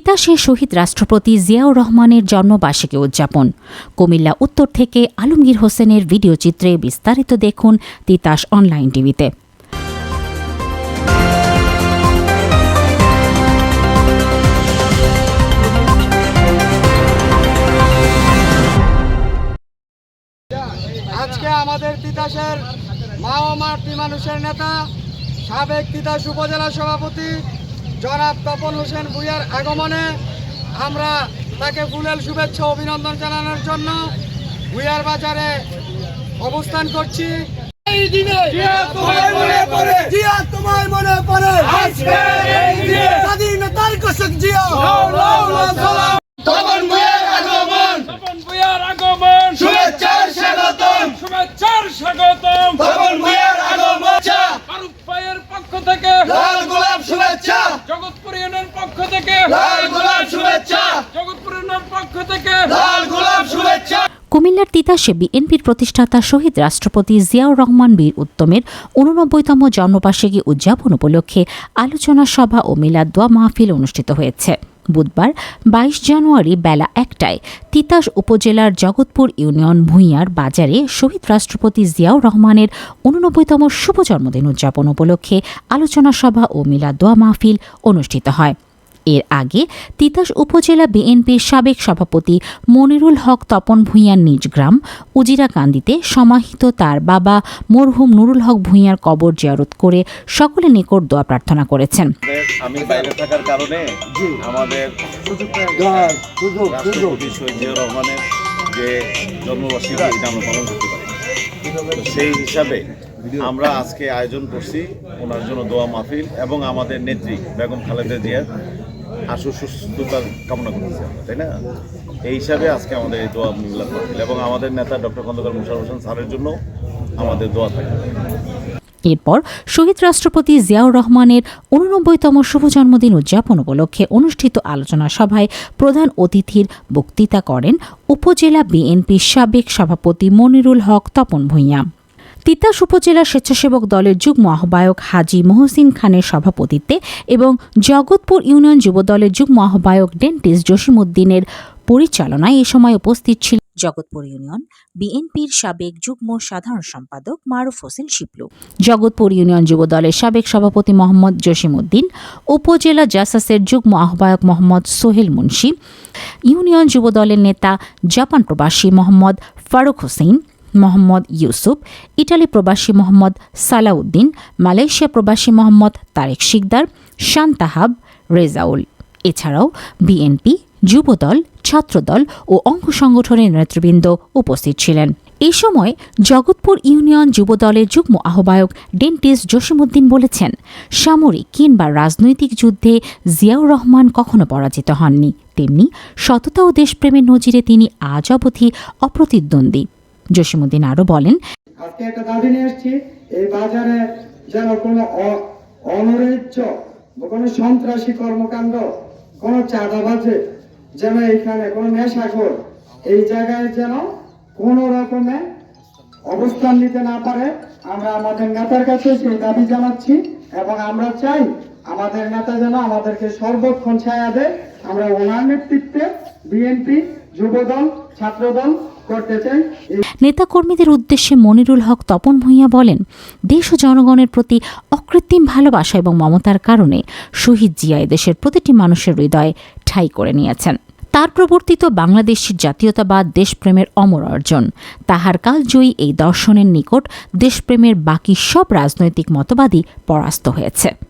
তিতাসে শহীদ রাষ্ট্রপতি জিয়াউর রহমানের জন্মবার্ষিকী উদযাপন। কুমিল্লা উত্তর থেকে আলমগীর হোসেনের ভিডিও চিত্রে বিস্তারিত দেখুন তিতাস অনলাইন টিভিতে। আজকে আমাদের তিতাসের মা ও মাতৃ মানুষের নেতা, সাবেক তিতাস উপজেলা সভাপতি জনাব তপন হোসেন ভুইয়ার আগমনে আমরা তাকে ফুলেল শুভেচ্ছা অভিনন্দন জানানোর জন্য ভুইয়ার বাজারে অবস্থান করছি। এই দিনে তোমায় জিয়া তোমার মনে পড়ে। স্বাধীনতার কৃষক জিয়া তপন ভুইয়ার আগমন তপন ভূঁইয়ার আগমন শুভেচ্ছার স্বাগতম শুভেচ্ছার স্বাগতম তপন ভুইয়ার আগমন ফারুক ভাইয়ের পক্ষ থেকে লাল গোলাপ শুভেচ্ছা জগৎপুর ইউনিয়ন পক্ষ থেকে লাল গোলাপ শুভেচ্ছা জগৎপুর ইউনিয়ন পক্ষ থেকে লাল গোলাপ শুভেচ্ছা কুমিল্লার তিতাসে বিএনপির প্রতিষ্ঠাতা শহীদ রাষ্ট্রপতি জিয়াউর রহমান বীর উত্তমের উননব্বইতম জন্মবার্ষিকী উদযাপন উপলক্ষে আলোচনা সভা ও মিলাদ দোয়া মাহফিল অনুষ্ঠিত হয়েছে। বুধবার, বাইশ জানুয়ারি বেলা একটায় তিতাস উপজেলার জগৎপুর ইউনিয়ন ভূঁইয়ার বাজারে শহীদ রাষ্ট্রপতি জিয়াউর রহমানের উননব্বইতম শুভ জন্মদিন উদযাপন উপলক্ষে আলোচনা সভা ও মিলাদ দোয়া মাহফিল অনুষ্ঠিত হয়। এর আগে তিতাস উপজেলা বিএনপির সাবেক সভাপতি মনিরুল হক তপন ভূঁইয়ার নিজ গ্রাম উজিরাকান্দিতে সমাহিত তার বাবা মরহুম নুরুল হক ভূঁইয়ার কবর জিয়ারত করে সকলে নিকট দোয়া প্রার্থনা করেছেন। আমি বাইরে থাকার কারণে আমাদের রাষ্ট্রপতি শহীদ জিয়াউর রহমানের যে জন্মবার্ষিকী এটা আমরা পালন করতে পারি। সেই হিসাবে আমরা আজকে আয়োজন করছি। ওনার জন্য দোয়া মাহফিল এবং আমাদের নেত্রী বেগম খালেদা জিয়ার আশু সুস্থতার কামনা করতেছি আমরা, তাই না? এই হিসাবে আজকে আমাদের এই দোয়া মাহফিল এবং আমাদের নেতা ডক্টর খন্দকার মুশার হোসেন স্যারের জন্য আমাদের দোয়া থাকে এরপর শহীদ রাষ্ট্রপতি জিয়াউর রহমানের উননব্বইতম শুভ জন্মদিন উদযাপন উপলক্ষে অনুষ্ঠিত আলোচনা সভায় প্রধান অতিথির বক্তৃতা করেন উপজেলা বিএনপির সাবেক সভাপতি মনিরুল হক তপন ভূঁইয়া। তিতাস উপজেলা স্বেচ্ছাসেবক দলের যুগ্ম আহ্বায়ক হাজি মহসিন খানের সভাপতিত্বে এবং জগৎপুর ইউনিয়ন যুব দলের যুগ্ম আহ্বায়ক ডেন্টিস্ট জসিমউদ্দিনের পরিচালনায় এ সময় উপস্থিত ছিল জগৎপুর ইউনিয়ন বিএনপির সাবেক যুগ্ম সাধারণ সম্পাদক মারুফ হোসেন শিপলু, জগৎপুর ইউনিয়ন যুব দলের সাবেক সভাপতি মোহাম্মদ জসিমউদ্দিন, উপজেলা জাসাসের যুগ্ম আহ্বায়ক মোহাম্মদ সোহেল মুন্সি, ইউনিয়ন যুব দলের নেতা জাপান প্রবাসী মোহাম্মদ ফারুক হোসেন মোহাম্মদ ইউসুফ, ইটালি প্রবাসী মোহাম্মদ সালাউদ্দিন, মালয়েশিয়া প্রবাসী মোহাম্মদ তারেক শিকদার শান্তাহাব রেজাউল। এছাড়াও বিএনপি, যুবদল, ছাত্রদল ও অঙ্গ সংগঠনের নেতৃবৃন্দ উপস্থিত ছিলেন। এই সময় জগৎপুর ইউনিয়ন যুবদলের যুগ্ম আহ্বায়ক ডেন্টিস্ট জসিমউদ্দিন বলেছেন, সামরিক কিংবা রাজনৈতিক যুদ্ধে জিয়াউর রহমান কখনো পরাজিত হননি। তেমনি সততা ও দেশপ্রেমের নজিরে তিনি আজ অবধি অপ্রতিদ্বন্দ্বী। জসিমউদ্দিন আরও বলেন, আজকে একটা দাবি নিয়ে এসেছি, এই বাজারে যেন কোনো অ- অনৈরাজ্য বা কোনো সন্ত্রাসী কর্মকাণ্ড, কোনো চাঁদাবাজে যেন এখানে, কোনো নেশাখোর এই জায়গায় যেন কোনো রকমে অবস্থান নিতে না পারে। আমরা আমাদের নেতার কাছে সেই দাবি জানাচ্ছি এবং আমরা চাই আমাদের নেতা যেন আমাদেরকে সর্বক্ষণ ছায়া দেয়। আমরা ওনার নেতৃত্বে বিএনপি যুবদল, ছাত্রদল নেতাকর্মীদের উদ্দেশ্যে মনিরুল হক তপন ভূঁইয়া বলেন, দেশ ও জনগণের প্রতি অকৃত্রিম ভালোবাসা এবং মমতার কারণে শহীদ জিয়া দেশের প্রতিটি মানুষের হৃদয়ে ঠাই করে নিয়েছেন। তার প্রবর্তিত বাংলাদেশের জাতীয়তাবাদ দেশপ্রেমের অমর অর্জন। তাহার কালজয়ী এই দর্শনের নিকট দেশপ্রেমের বাকি সব রাজনৈতিক মতবাদই পরাস্ত হয়েছে।